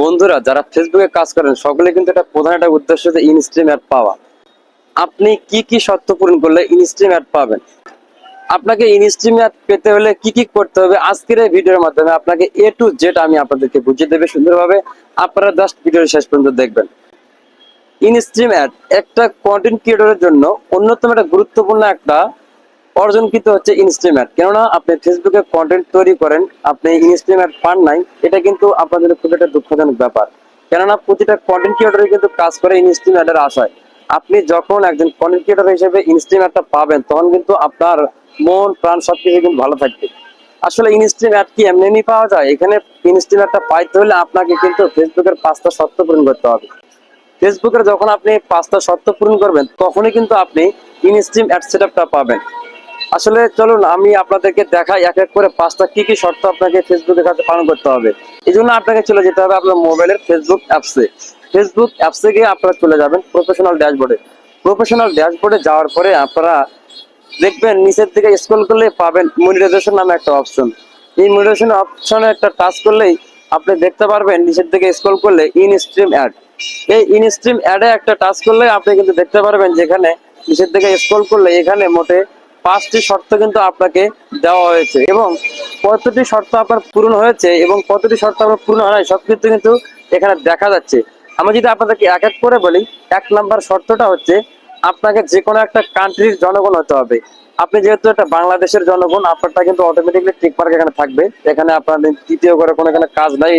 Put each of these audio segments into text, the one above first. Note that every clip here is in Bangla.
বন্ধুরা, যারা ফেসবুকে কাজ করেন, সকলে কিন্তু এটা প্রধান একটা উদ্দেশ্য যে ইনস্ট্রিম অ্যাড পাওয়া। আপনি কি কি শর্ত পূরণ করলে ইনস্ট্রিম অ্যাড পাবেন? আপনাকে ইনস্ট্রিম অ্যাড পেতে হলে কি কি করতে হবে? আজকের এই ভিডিওর মাধ্যমে আপনাকে এ টু জেড আমি আপনাদেরকে বুঝিয়ে দেবে সুন্দরভাবে। আপনারা জাস্ট ভিডিওর শেষ পর্যন্ত দেখবেন। ইনস্ট্রিম অ্যাড একটা কন্টেন্ট ক্রিয়েটরের জন্য অন্যতম একটা গুরুত্বপূর্ণ একটা অর্জনকৃত হচ্ছে ইনস্ট্রিম কেননা আপনি ফেসবুকে কন্টেন্ট তৈরি করেন, আপনি ইনস্ট্রিম অ্যাড পান নাই, এটা কিন্তু আপনাদের খুব একটা দুঃখজনক ব্যাপার। কেননা প্রতিটা কন্টেন্ট ক্রিয়েটর কিন্তু কাজ করে ইনস্ট্রিম আশায়। আপনি যখন একজন কন্টেন্ট ক্রিয়েটর হিসেবে ইনস্ট্রিম অ্যাডটা পাবেন, তখন কিন্তু আপনার মন, প্রাণ সবকিছু কিন্তু ভালো থাকবে। আসলে ইনস্ট্রিম অ্যাড কি এমনি এমনি পাওয়া যায়? এখানে ইনস্ট্রিম অ্যাডটা পাইতে হলে আপনাকে কিন্তু ফেসবুকের পাঁচটা শর্ত পূরণ করতে হবে। ফেসবুকের যখন আপনি পাঁচটা শর্ত পূরণ করবেন, তখনই কিন্তু আপনি ইনস্ট্রিম অ্যাড সেটআপটা পাবেন। আসলে চলুন, আমি আপনাদেরকে দেখাই এক এক করে পাঁচটা কি কি শর্ত আপনাকে ফেসবুকের কাছে পালন করতে হবে। এই জন্য আপনাকে চলে যেতে হবে আপনার মোবাইলের ফেসবুক অ্যাপসে ফেসবুক অ্যাপসে গিয়ে আপনারা চলে যাবেন প্রফেশনাল ড্যাশবোর্ডে প্রফেশনাল ড্যাশবোর্ডে যাওয়ার পরে আপনারা দেখবেন নিচের দিকে স্ক্রল করলে পাবেন মনিটাইজেশন নামে একটা অপশন এই মনিটাইজেশন অপশনে একটা টাচ করলেই আপনি দেখতে পারবেন নিচের দিকে স্ক্রল করলে ইন স্ট্রিম অ্যাড এই ইন স্ট্রিম অ্যাডে একটা টাচ করলে আপনি কিন্তু দেখতে পারবেন যেখানে নিচের দিকে স্ক্রল করলে এখানে মোটে পাঁচটি শর্ত কিন্তু আপনাকে দেওয়া হয়েছে এবং কতটি শর্ত আপনার পূরণ হয়েছে এবং কতটি শর্ত আপনার পূরণ হয় নাই সবকিছু কিন্তু এখানে দেখা যাচ্ছে। আমি যদি আপনাদেরকে এক এক করে বলি, এক নাম্বার শর্তটা হচ্ছে আপনাকে যে কোনো একটা কান্ট্রির জনগণ হতে হবে। আপনি যেহেতু একটা বাংলাদেশের জনগণ, আপনারটা কিন্তু অটোমেটিকলি টিক মার্ক এখানে থাকবে। এখানে আপনাদের তৃতীয় করে কোনো এখানে কাজ নাই,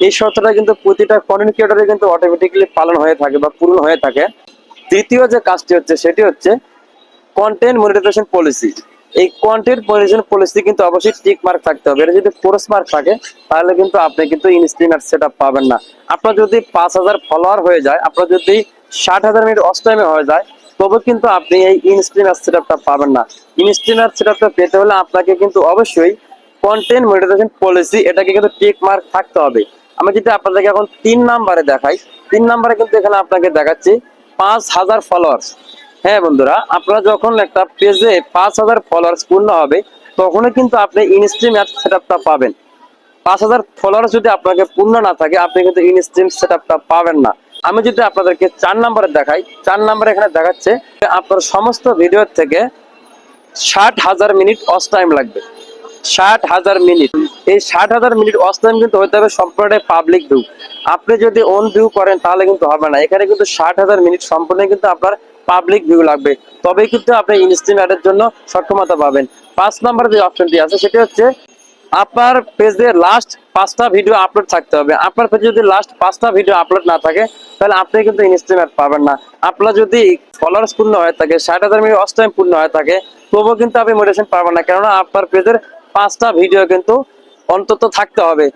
এই শর্তটা কিন্তু প্রতিটা কন্টেন্ট ক্রিয়েটরে কিন্তু অটোমেটিকলি পালন হয়ে থাকে বা পূরণ হয়ে থাকে। তৃতীয় যে কাজটি হচ্ছে, সেটি হচ্ছে কন্টেন্ট মনিটাইজেশন পলিসি এই কন্টেন্ট মনিটাইজেশন পলিসি কিন্তু অবশ্যই টিক মার্ক থাকতে হবে। এটা যদি ক্রস মার্ক থাকে, তাহলে কিন্তু আপনি কিন্তু ইনস্ট্রিমার সেট পাবেন না। আপনার যদি পাঁচ হাজার ফলোয়ার হয়ে যায়, আপনার যদি ষাট হাজার মিনিট অস্টাইমে হয়ে যায়, তবে কিন্তু আপনি এই ইনস্ট্রিমার সেট পাবেন না। ইনস্ট্রিমার সেট পেতে হলে আপনাকে কিন্তু অবশ্যই কন্টেন্ট মনিটাইজেশন পলিসি এটাকে কিন্তু টিক মার্ক থাকতে হবে। আমি যদি আপনাদেরকে এখন তিন নাম্বারে দেখাই, তিন নাম্বারে কিন্তু এখানে আপনাকে দেখাচ্ছি, পাঁচ হাজার ফলোয়ার্স হ্যাঁ বন্ধুরা, আপনারা যখন একটা পেজে পাঁচ হাজার ফলোয়ার্স পূর্ণ হবে, তখনই কিন্তু আপনি ইনস্ট্রিম অ্যাড সেটআপটা পাবেন। পাঁচ হাজার ফলোয়ার্স যদি আপনাকে পূর্ণ না থাকে, আপনি কিন্তু ইনস্ট্রিম সেটআপটা পাবেন না। আমি যদি আপনাদেরকে চার নম্বরে দেখাই, চার নম্বরে এখানে দেখাচ্ছে আপনার সমস্ত ভিডিও থেকে ষাট হাজার মিনিট অস টাইম লাগবে। ষাট হাজার মিনিট এই ষাট হাজার মিনিট অস টাইম কিন্তু হতে হবে সম্পূর্ণটাই পাবলিক ভিউ আপনি যদি ওন ভিউ করেন, তাহলে কিন্তু হবে না। এখানে কিন্তু ষাট হাজার মিনিট সম্পূর্ণ কিন্তু আপনার পাবলিক ভিউ লাগবে। তবেই কিন্তু আপনি ইনস্ট্রিম অ্যাডের জন্য সক্ষমতা পাবেন। পাঁচ নাম্বার যে অপশনটি আছে, সেটি হচ্ছে আপনার পেজে লাস্ট পাঁচটা ভিডিও আপলোড থাকতে হবে। আপনার পেজে যদি লাস্ট পাঁচটা ভিডিও আপলোড না থাকে, তাহলে আপনি কিন্তু ইনস্ট্রিম অ্যাড পাবেন না। আপনার যদি ফলোয়ার্স পূর্ণ হয়ে থাকে, ষাট হাজার মিনিট অস টাইম পূর্ণ হয়ে থাকে, তবুও কিন্তু আপনি মোটিভেশন পাবেন না। কেননা আপনার পেজের পাঁচটা ভিডিও কিন্তু অন্তত থাকতে হবে।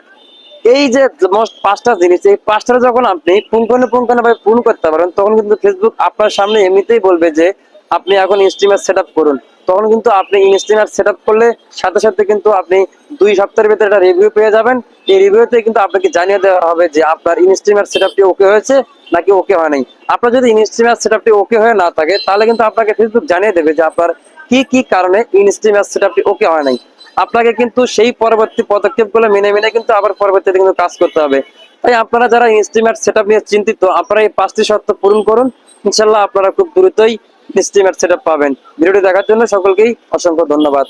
এই যে মোস্ট পাঁচটা জিনিস, এই পাঁচটা যখন আপনি পুঙ্খানু পুঙ্খানু ভাবে পূর্ণ করতে পারেন, তখন কিন্তু ফেসবুক আপনার সামনে এমনিতেই বলবে যে, আপনি এখন ইনস্ট্রিমার সেট করুন। তখন কিন্তু আপনি ইনস্ট্রিমার সেট করলে সাথে সাথে কিন্তু আপনি দুই সপ্তাহের ভিতরে একটা রিভিউ পেয়ে যাবেন। এই রিভিউতে কিন্তু আপনাকে জানিয়ে দেওয়া হবে যে আপনার ইনস্ট্রিমার সেট ওকে হয়েছে নাকি ওকে হয় নাই। আপনার যদি ইনস্ট্রিমার সেট ওকে হয়ে না থাকে, তাহলে কিন্তু আপনাকে ফেসবুক জানিয়ে দেবে যে আপনার কি কি কারণে ইনস্ট্রিমার সেট ওকে হয় নাই। আপনাকে কিন্তু সেই পরবর্তী পদক্ষেপগুলো মেনে মেনে কিন্তু আবার পরবর্তীতে কিন্তু কাজ করতে হবে। তাই আপনারা যারা ইনস্টিমেট সেট নিয়ে চিন্তিত, আপনারা এই পাঁচটি শর্ত পূরণ করুন। ইনশাল্লাহ আপনারা খুব দ্রুতই ইনস্টিমেট সেট পাবেন। ভিডিওটি দেখার জন্য সকলকেই অসংখ্য ধন্যবাদ।